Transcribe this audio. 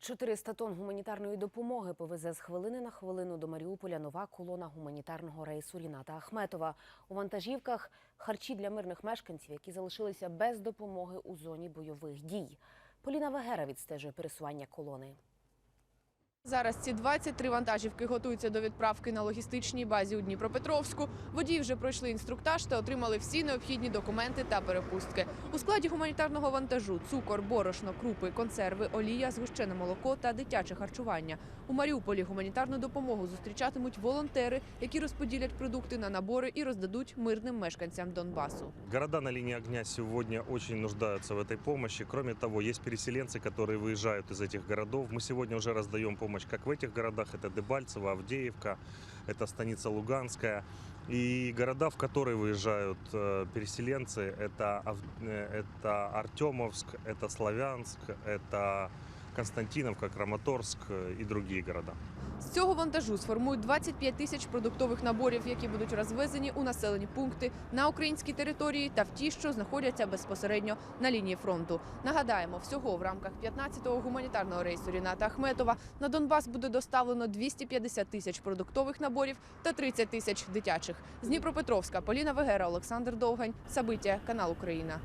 400 тонн гуманітарної допомоги повезе з хвилини на хвилину до Маріуполя нова колона гуманітарного рейсу Ріната Ахметова. У вантажівках харчі для мирних мешканців, які залишилися без допомоги у зоні бойових дій. Поліна Вегера відстежує пересування колони. Зараз ці 23 вантажівки готуються до відправки на логістичній базі у Дніпропетровську. Водії вже пройшли інструктаж та отримали всі необхідні документи та перепустки. У складі гуманітарного вантажу цукор, борошно, крупи, консерви, олія, згущене молоко та дитяче харчування. У Маріуполі гуманітарну допомогу зустрічатимуть волонтери, які розподілять продукти на набори і роздадуть мирним мешканцям Донбасу. Города на линии огня сегодня очень нуждаются в этой помощи. Кроме того, есть переселенцы, которые выезжают из этих городов. Мы сегодня уже раздаем помощь как в этих городах. Это Дебальцево, Авдеевка, это станица Луганская. И города, в которые выезжают э, переселенцы, это, э, это Артемовск, это Славянск, это Константиновка, Краматорск э, и другие города. З цього вантажу сформують 25 тисяч продуктових наборів, які будуть розвезені у населені пункти на українській території та в ті, що знаходяться безпосередньо на лінії фронту. Нагадаємо, всього в рамках 15-го гуманітарного рейсу Ріната Ахметова на Донбас буде доставлено 250 тисяч продуктових наборів та 30 тисяч дитячих. З Дніпропетровська Поліна Вегера, Олександр Довгань, Сабиття, канал Україна.